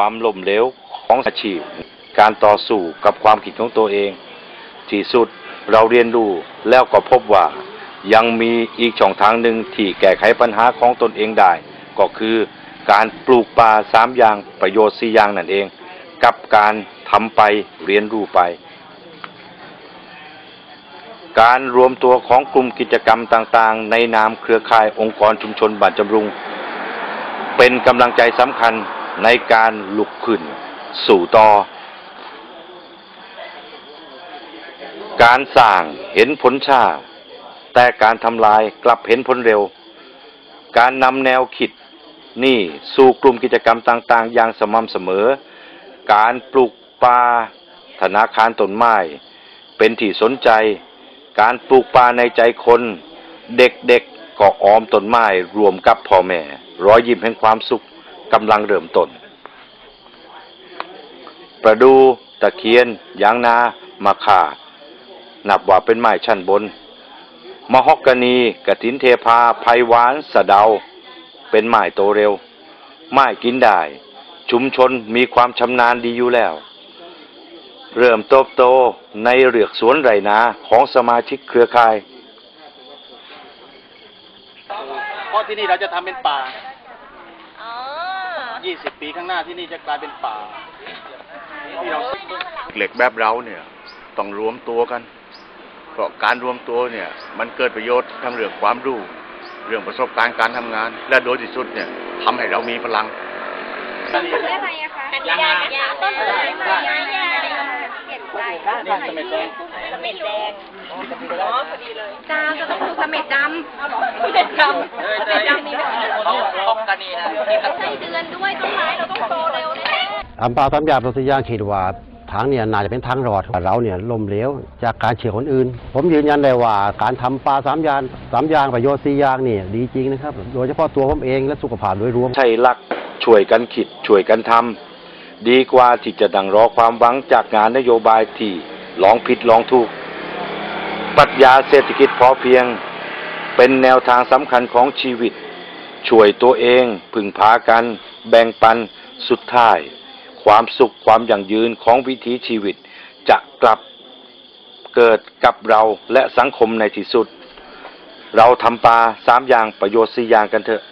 ความล้มเหลวของอาชีพ การต่อสู้กับความคิดของตัวเอง ที่สุดเราเรียนรู้แล้วก็พบว่ายังมีอีกช่องทางหนึ่งที่แก้ไขปัญหาของตนเองได้ ก็คือการปลูกป่าสามอย่างประโยชน์สี่อย่างนั่นเอง กับการทำไปเรียนรู้ไป การรวมตัวของกลุ่มกิจกรรมต่างๆ ในนามเครือข่ายองค์กรชุมชนบ้านจำรุง เป็นกำลังใจสำคัญ ในการลุกขึ้น สู่ต่อ การสร้างเห็นผลช้าแต่การทำลายกลับเห็นผลเร็ว การนำแนวคิดนี่สู่กลุ่มกิจกรรมต่างๆ อย่างสม่ำเสมอ การปลูกป่าธนาคารต้นไม้เป็นที่สนใจ การปลูกป่าในใจคน เด็กๆก็ออมต้นไม้รวมกับพ่อแม่ รอยยิ้มแห่งความสุข กำลังเริ่มต้น ประดูตะเคียน ยางนา มะข่า นับว่าเป็นไม้ชั้นบน มะฮอกกานีกระถินเทพาไพหวาน สะเดา เป็นไม้โตเร็ว ไม้กินได้ ชุมชนมีความชำนาญดีอยู่แล้ว เริ่มโตบโตในเรือกสวนไรนาของสมาชิกเครือข่าย เพราะที่นี่เราจะทำเป็นป่า 20ปีข้างหน้าที่นี่จะกลายเป็นป่าที่เราเหล็กแบบเราเนี่ยต้องรวมตัวกัน เพราะการรวมตัวเนี่ยมันเกิดประโยชน์ทั้งเรื่องความรู้เรื่องประสบการณ์การทำงาน และโดยที่สุดเนี่ยทำให้เรามีพลังต้นอะไรอะคะยางยางต้นอะไรมายางยางเปลี่ยนใจนี่สมัยแดงสเม็ดแดงอ๋อพอดีเลยจ้าจะต้องดูสเม็ดดำเอาหรอสเม็ดดำสเม็ดดำนี่แบบเขาพบกั นนี่นะใช้เดือนด้วยต้นไม้เราต้องโตเร็วแน่อำเภอสามยางตัวสยางคิดว่าทางเนี่ยน่าจะเป็นทางรอดเราเนี่ยลมเหลวจากการเฉียวคนอื่น ผมยืนยันเลยว่าการทำปลาสามยางสามยางประโยชน์สี่ยางนี่ดีจริงนะครับ โดยเฉพาะตัวผมเองและสุขภาพโดยรวม ใช่ลักช่วยกันคิดช่วยกันทำดีกว่าที่จะดังรอความหวังจากงานนโยบายที่ลองผิดลองถูกปรัชญาเศรษฐกิจพอเพียง เป็นแนวทางสำคัญของชีวิต ช่วยตัวเอง พึ่งพากัน แบ่งปัน สุดท้าย ความสุขความยั่งยืนของวิถีชีวิต จะกลับเกิดกับเราและสังคมในที่สุด เราทำปลาสามอย่างประโยชน์สี่อย่างกันเถอะ